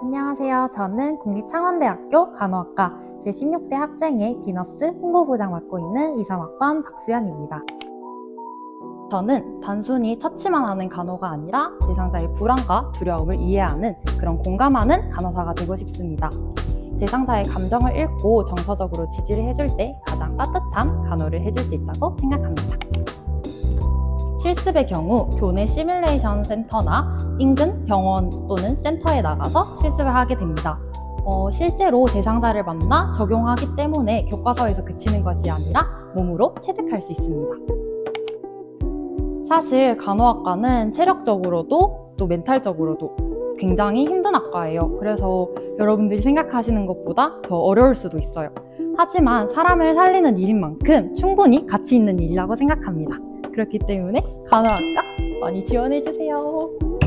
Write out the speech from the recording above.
안녕하세요. 저는 국립창원대학교 간호학과 제16대 학생의 비너스 홍보부장 맡고 있는 23학번 박수연입니다. 저는 단순히 처치만 하는 간호가 아니라 대상자의 불안과 두려움을 이해하는 그런 공감하는 간호사가 되고 싶습니다. 대상자의 감정을 읽고 정서적으로 지지를 해줄 때 가장 따뜻한 간호를 해줄 수 있다고 생각합니다. 실습의 경우 교내 시뮬레이션 센터나 인근 병원 또는 센터에 나가서 실습을 하게 됩니다. 어, 실제로 대상자를 만나 적용하기 때문에 교과서에서 그치는 것이 아니라 몸으로 체득할 수 있습니다. 사실 간호학과는 체력적으로도 또 멘탈적으로도 굉장히 힘든 학과예요. 그래서 여러분들이 생각하시는 것보다 더 어려울 수도 있어요. 하지만 사람을 살리는 일인 만큼 충분히 가치 있는 일이라고 생각합니다. 그렇기 때문에 간호학과 많이 지원해주세요.